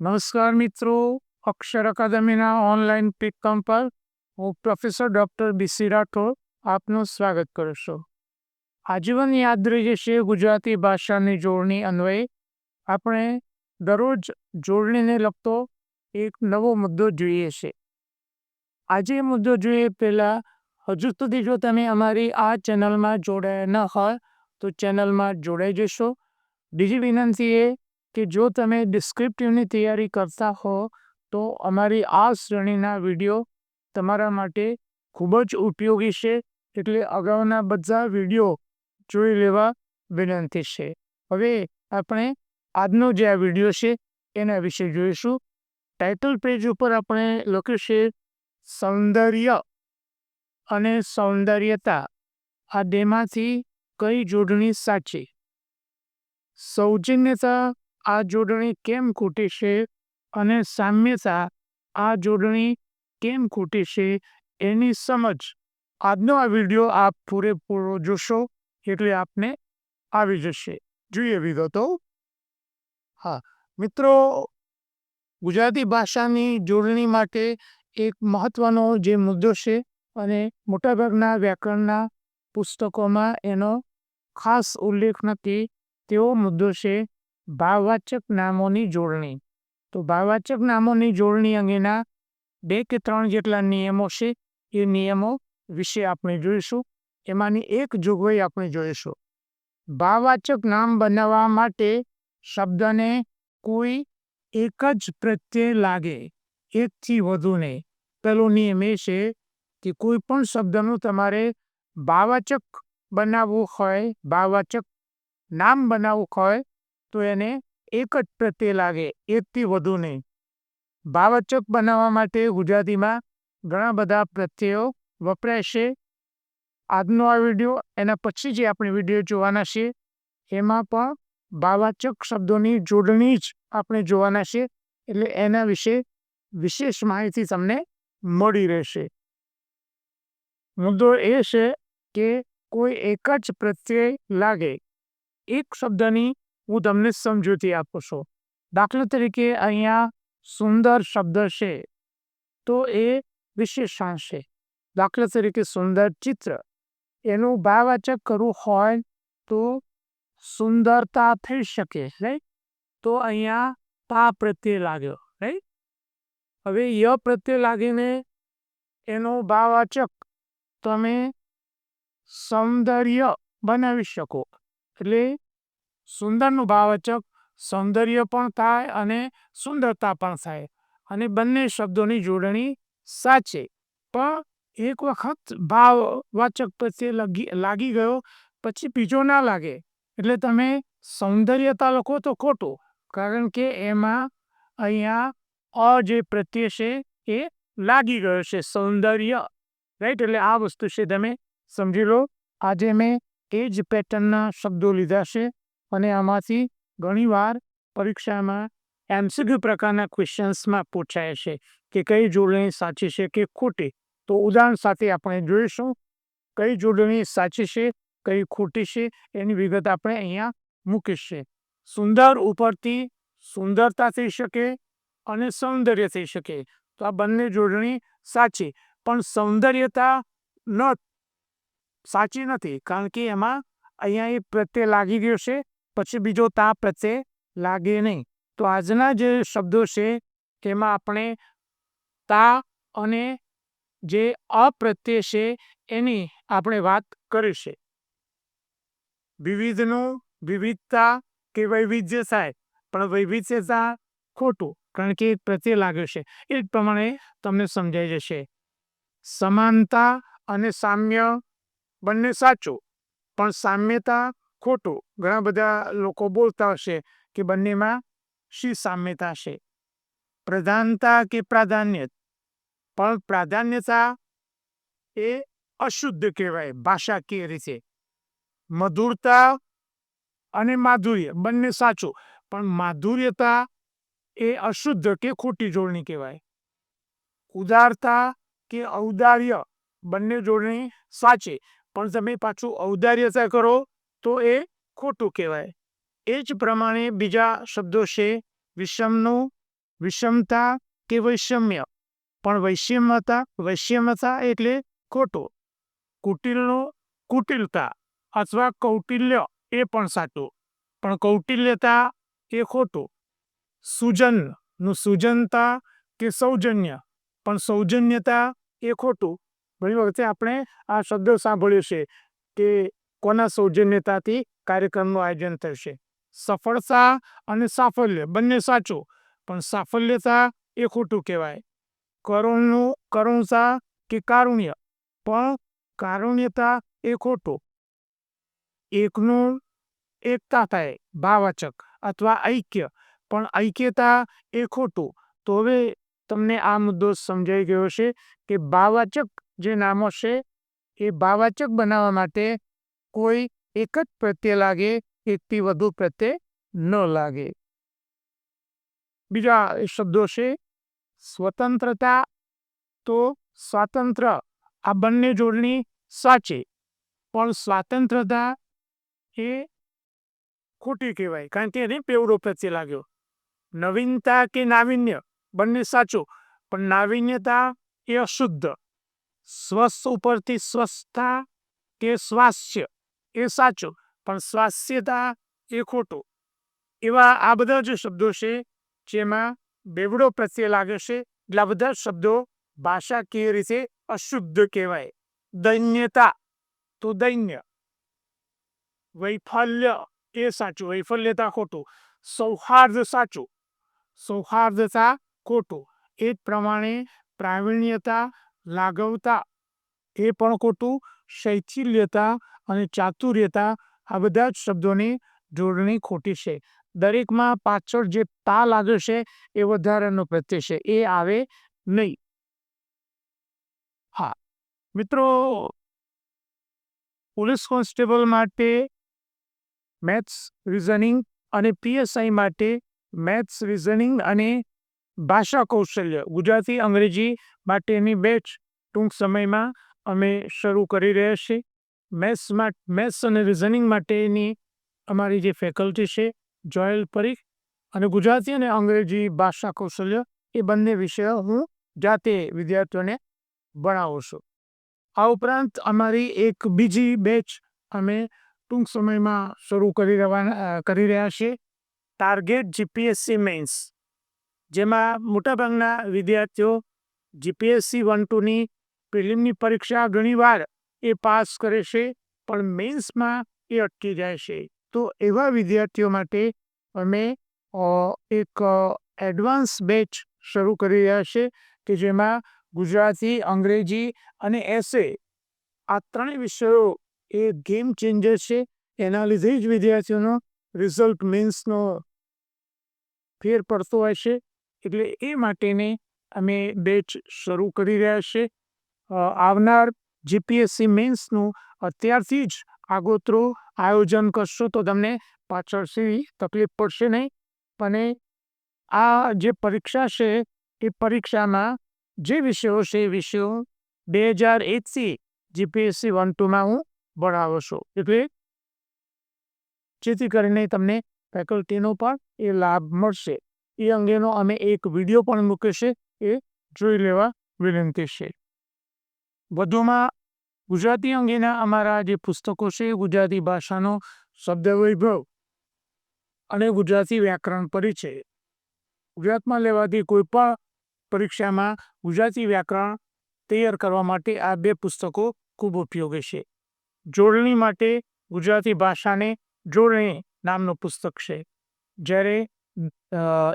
નમસ્કાર મિત્રો, અક્ષર અકાદમીના online platform પર હું પ્રોફેસર ડૉક્ટર બીસી રાઠોડ આપનું સ્વાગત કરું છું. આજીવન યાદ રહી જશે ગુજરાતી ભાષાની જોડણી અન્વયે. આપણે દરરોજ જોડણીને લગતો એક નવો મુદ્દો જોઈએ છે. આજે મુદ્દો જોઈએ પહેલાં, હજુ સુધી જો તમે અમારી આ ચેનલમાં જોડાયા ન હોય, તો ચેનલમાં જોડાઈ જશો. બીજી વિનંતી એ કે જો તમે ડિસ્ક્રિપ્ટિવની તૈયારી કરતા હો, તો અમારી આ શ્રેણીના વીડિયો તમારા માટે ખૂબ જ ઉપયોગી છે. એટલે અગાઉના બધા વીડિયો જોઈ લેવા વિનંતી છે. હવે આપણે આજનો જે આ વીડિયો છે, એના વિશે જોઈશું. ટાઇટલ પેજ ઉપર આપણે લખ્યું છે, સૌંદર્ય અને સૌંદર્યતા. આ બેમાંથી કઈ જોડણી સાચી? સૌજન્યતા આ જોડણી કેમ ખોટી છે અને સામ્યતા આ જોડણી કેમ ખોટી છે એની સમજ આજનો આ વીડિયો આપ પૂરેપૂરો જોશો એટલે આપને આવી જશે. જોઈએ વિગતો. હા, મિત્રો, ગુજરાતી ભાષાની જોડણી માટે એક મહત્વનો જે મુદ્દો છે અને મોટાભાગના વ્યાકરણના પુસ્તકોમાં એનો ખાસ ઉલ્લેખ નથી તેવો મુદ્દો છે ભાવવાચક નામોની જોડણી. તો ભાવવાચક નામોની જોડણી અંગેના બે કે ત્રણ જેટલા નિયમો છે, એ નિયમો વિશે આપણે જોઈશું. એમાંની એક જોગવાઈ આપણે જોઈશું. ભાવવાચક નામ બનાવવા માટે શબ્દને કોઈ એક જ પ્રત્યય લાગે, એકથી વધુ નહીં. પહેલો નિયમ એ છે કે કોઈ પણ શબ્દનું તમારે ભાવવાચક બનાવવું હોય ભાવવાચક નામ બનાવવું હોય તો એને એક જ પ્રત્યય લાગે, એકથી વધુ નહીં. ભાવચક બનાવવા માટે ગુજરાતીમાં ઘણા બધા પ્રત્યયો વપરાય છે. આજનો આ વીડિયો, એના પછી જે આપણે વીડિયો જોવાના છે, એમાં પણ ભાવાચક શબ્દોની જોડણી જ આપણે જોવાના છે, એટલે એના વિશે વિશેષ માહિતી તમને મળી રહેશે. મુદ્દો એ છે કે કોઈ એક જ પ્રત્યય લાગે. એક શબ્દની હું તમને સમજૂતી આપું છું. દાખલા તરીકે અહીંયા સુંદર શબ્દ છે તો એ વિશેષણ છે. દાખલા તરીકે સુંદર ચિત્ર. એનું ભાવવાચક કરવું હોય તો સુંદરતા થઈ શકે રાઈટ તો અહીંયા પા પ્રત્યે લાગ્યો રાઈટ હવે ય પ્રત્યે લાગીને એનો ભાવવાચક તમે સૌંદર્ય બનાવી શકો. એટલે સુંદરનું ભાવવાચક સૌંદર્ય પણ થાય અને સુંદરતા પણ થાય. અને બંને શબ્દોની જોડણી સાચે. પણ એક વખત ભાવવાચક પ્રત્યે લગી, લાગી ગયો, પછી બીજો ના લાગે. એટલે તમે સૌંદર્યતા લખો તો ખોટું. કારણ કે એમાં અહીંયા અ જે પ્રત્યે છે એ લાગી ગયો છે, સૌંદર્ય. રાઈટ? એટલે આ વસ્તુ છે, તમે સમજી લો. આજે મેં એ જ પેટર્નના શબ્દો લીધા છે. અને આમાંથી ઘણીવાર પરીક્ષામાં એમસીક્યુ પ્રકારના ક્વેશ્ચન્સમાં પૂછાય છે કે કઈ જોડણી સાચી છે કે ખોટી. તો ઉદાહરણ સાથે આપણે જોઈશું, કઈ જોડણી સાચી છે, કઈ ખોટી છે, એની વિગત આપણે અહીંયા મૂકીશે સુંદર ઉપરથી સુંદરતા થઈ શકે અને સૌંદર્ય થઈ શકે. તો આ બંને જોડણી સાચી, પણ સૌંદર્યતા ન સાચી નથી, કારણ કે એમાં અહીંયા એ પ્રત્યે લાગી ગયો છે પછી બીજો તા પ્રત્યે લાગે નહીં. તો આજના જે શબ્દો છે, તેમાં આપણે તા અને જે અપ્રત્યય છે, એની આપણે વાત કરીશું. વિવિધનું વિવિધતા કે વૈવિધ્ય થાય, પણ વૈવિધ્યતા ખોટું, કારણ કે પ્રત્યે લાગે છે. એ જ પ્રમાણે તમને સમજાઈ જશે. સમાનતા અને સામ્ય બંને સાચું, પણ સામ્યતા ખોટું. ઘણા બધા લોકો બોલતા હશે કે બંનેમાં શી સામ્યતા છે? પ્રધાનતા કે પ્રાધાન્ય? પણ પ્રાધાન્યતા એ અશુદ્ધ કહેવાય ભાષાકીય રીતે. મધુરતા અને માધુર્ય, બંને સાચું. પણ માધુર્યતા એ અશુદ્ધ કે ખોટી જોડણી કહેવાય. ઉદારતા કે ઔદાર્ય, બંને જોડણી સાચી. પણ તમે પાછું ઔદાર્યતા કરો તો એ ખોટું કહેવાય. એ જ પ્રમાણે બીજા શબ્દો છે, વિષમનું, વિષમતા કે વૈષમ્ય. પણ વૈષમ્યતા વૈષમ્યતા એટલે ખોટું. કુટિલનો, કુટિલતા અથવા કૌટિલ્ય એ પણ સાચું. પણ કૌટિલ્યતા એ ખોટું. સુજનનું સુજનતા કે સૌજન્ય. પણ સૌજન્યતા એ ખોટું. ઘણી વખતે આપણે આ શબ્દ સાંભળ્યો છે કે કોના સૌજન્યતાથી કાર્યક્રમનું આયોજન થશે? સફળતા અને સાફલ્ય, બંને સાચું, પણ સાફલ્યતા એ ખોટું કહેવાય. કરુણનું કરુણતા કે કારુણ્ય? પણ કારુણ્યતા એ ખોટું. એકનું એકતા થાય, ભાવાચક અથવા ઐક્ય, પણ ઐક્યતા એ ખોટું. તો હવે તમને આ મુદ્દો સમજાઈ ગયો છે કે ભાવાચક જે નામો છે એ ભાવાચક બનાવવા માટે કોઈ એક જ પ્રત્યે લાગે, એકથી વધુ પ્રત્યે ન લાગે. બીજા શબ્દો છે, સ્વતંત્રતા તો સ્વાતંત્ર, આ બંને જોડણી સાચી, પણ સ્વાતંત્રતા એ ખોટી કહેવાય, કારણ કે એને પેવડો પ્રત્યે લાગ્યો. નવીનતા કે નાવીન્ય, બંને સાચું, પણ નાવીન્યતા એ અશુદ્ધ. સ્વસ્થ ઉપરથી સ્વસ્થતા કે સ્વાસ્થ્ય એ સાચું, પણ સ્વાસ્થ્યતા એ ખોટું. એવા આ બધા જે શબ્દો છે, જેમાં બેવડો પ્રત્યે લાગે છે, એટલે આ બધા શબ્દો ભાષાકીય રીતે અશુદ્ધ કહેવાય? દૈન્યતા, તો દૈન્ય. વૈફલ્ય, એ સાચું, વૈફલ્યતા ખોટું. સૌહાર્દ સાચું, સૌહાર્દતા ખોટું. એ જ પ્રમાણે પ્રાવીણ્યતા, લાગવતા, એ પણ ખોટું શૈથિલ્યતા અને ચાતુર્યતા આ બધા જ શબ્દોની જોડણી ખોટી છે. દરેકમાં પાછળ જે તા લાગે છે એ વધારાનો પ્રત્યય છે. એ આવે નહીં. હા. મિત્રો, પોલીસ કોન્સ્ટેબલ માટે મેથ્સ રિઝનિંગ અને પીએસઆઈ માટે મેથ્સ રિઝનિંગ અને ભાષા કૌશલ્ય ગુજરાતી અંગ્રેજી માટેની બેચ ટૂંક સમયમાં અમે શરૂ કરી રહ્યા છીએ. મેથ્સમાં મેથ્સ અને રિઝનિંગ માટેની અમારી જે ફેકલ્ટી છે, જોયેલ પરીખ અને ગુજરાતી અને અંગ્રેજી ભાષા કૌશલ્ય, એ બંને વિષયો હું જાતે વિદ્યાર્થીઓને ભણાવું છું. આ ઉપરાંત અમારી એક બીજી બેચ અમે ટૂંક સમયમાં શરૂ કરી રહેવાના કરી રહ્યા છીએ. ટાર્ગેટ જીપીએસસી મેન્સ જેમાં મોટાભાગના વિદ્યાર્થીઓ જીપીએસસી વન ટુની પ્રિલિમની પરીક્ષા ઘણીવાર એ પાસ કરે છે, પણ મેન્સમાં એ અટકી જાય છે. તો એવા વિદ્યાર્થીઓ માટે અમે એક એડવાન્સ બેચ શરૂ કરી રહ્યા છે કે જેમાં ગુજરાતી, અંગ્રેજી અને એસે આ ત્રણેય વિષયો એ ગેમ ચેન્જર છે. એના લીધે જ વિદ્યાર્થીઓનો રિઝલ્ટ મીન્સનો ફેર પડતો હોય છે. એટલે એ માટેની અમે બેચ શરૂ કરી રહ્યા છે. આવનાર જીપીએસસી મેન્સનું અત્યારથી જ આગોતરું આયોજન કરશો તો તમને પાછળથી તકલીફ પડશે નહીં. અને આ જે પરીક્ષા છે, એ પરીક્ષામાં જે વિષયો છે, એ વિષયો બે હજાર એકથી જીપીએસસી વન ટુમાં હું ભણાવો છું. એટલે જેથી કરીને તમને ફેકલ્ટીનો પણ એ લાભ મળશે. એ અંગેનો અમે એક વીડિયો પણ મૂક્યો એ જોઈ લેવા વિનંતી છે. વધુમાં, ગુજરાતી અંગેના અમારા જે પુસ્તકો છે, ગુજરાતી ભાષાનો શબ્દ વૈભવ અને ગુજરાતી વ્યાકરણ પરિચય, ગુજરાતમાં લેવાતી કોઈ પણ પરીક્ષામાં ગુજરાતી વ્યાકરણ તૈયાર કરવા માટે આ બે પુસ્તકો ખૂબ ઉપયોગી છે. જોડણી માટે ગુજરાતી ભાષાને જોડણી નામનું પુસ્તક છે. જ્યારે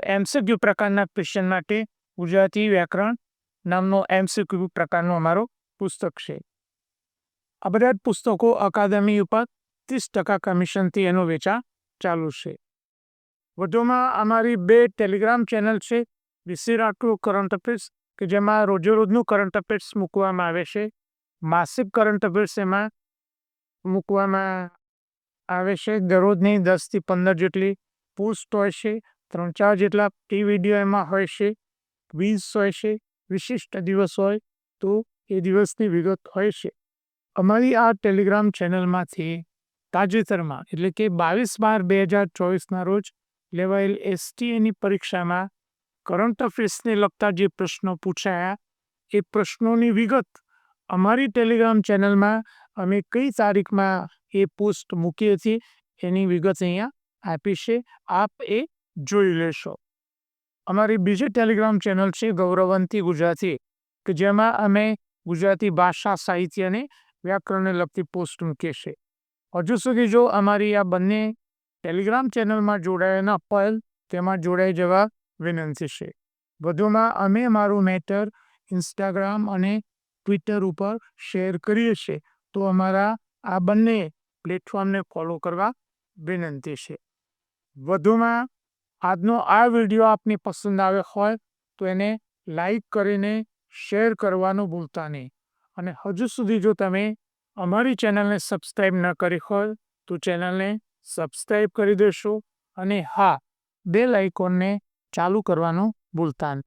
એમસીક્યુ પ્રકારના ક્વેશ્ચન માટે ગુજરાતી વ્યાકરણ નામનો એમસીક્યુ પ્રકારનો અમારો પુસ્તક છે. આ બધા જ પુસ્તકો અકાદમી ઉપર ત્રીસ ટકા કમિશનથી એનું વેચાણ ચાલુ છે. વધુમાં અમારી બે ટેલિગ્રામ ચેનલ છે બીસી રાઠોડ કરંટ અફેર્સ, કે જેમાં રોજેરોજનું કરંટ અફેર્સ મૂકવામાં આવે છે. માસિક કરંટ અફેર્સ એમાં મૂકવામાં આવે છે, દરરોજની દસથી પંદર જેટલી પોસ્ટ હોય છે, ત્રણ ચાર જેટલા ટી વીડિયો એમાં હોય છે, ક્વિઝ હોય છે, વિશિષ્ટ દિવસ હોય તો એ દિવસની વિગત હોય છે. અમારી આ ટેલિગ્રામ ચેનલમાંથી તાજેતરમાં, એટલે કે બાવીસ બાર બે હજાર ચોવીસના રોજ, લેવાયેલ એસટીએની પરીક્ષામાં કરંટ અફેર્સને લગતા જે પ્રશ્નો પૂછાયા, એ પ્રશ્નોની વિગત અમારી ટેલિગ્રામ ચેનલમાં અમે કઈ તારીખમાં એ પોસ્ટ મૂકીએ છીએ એની વિગત અહીંયા આપી છે. આપ એ જોઈ લેશો. અમારી બીજી ટેલિગ્રામ ચેનલ છે ગૌરવંતી ગુજરાતી, કે જેમાં અમે ગુજરાતી ભાષા સાહિત્ય અને વ્યાકરણને લગતી પોસ્ટ મૂકીએ હજુ સુધી જો અમારી આ બંને ટેલિગ્રામ ચેનલમાં જોડાયા ન હોય, તેમાં જોડાઈ જવા વિનંતી છે. વધુમાં અમે મારું મેટર ઇન્સ્ટાગ્રામ અને ટ્વિટર ઉપર શેર કરીએ છીએ, તો અમારા આ બંને પ્લેટફોર્મને ફોલો કરવા વિનંતી છે. વધુમાં આજનો આ વીડિયો આપને પસંદ આવ્યો હોય, તો એને લાઈક કરીને શેર કરવાનું ભૂલતા નહીં. અને હજુ સુધી જો તમે અમારી ચેનલને સબસ્ક્રાઈબ ન કરી હોય, તો ચેનલને સબસ્ક્રાઈબ કરી દેશો અને હા બેલ આઇકોનને ચાલુ કરવાનું ભૂલતા નહીં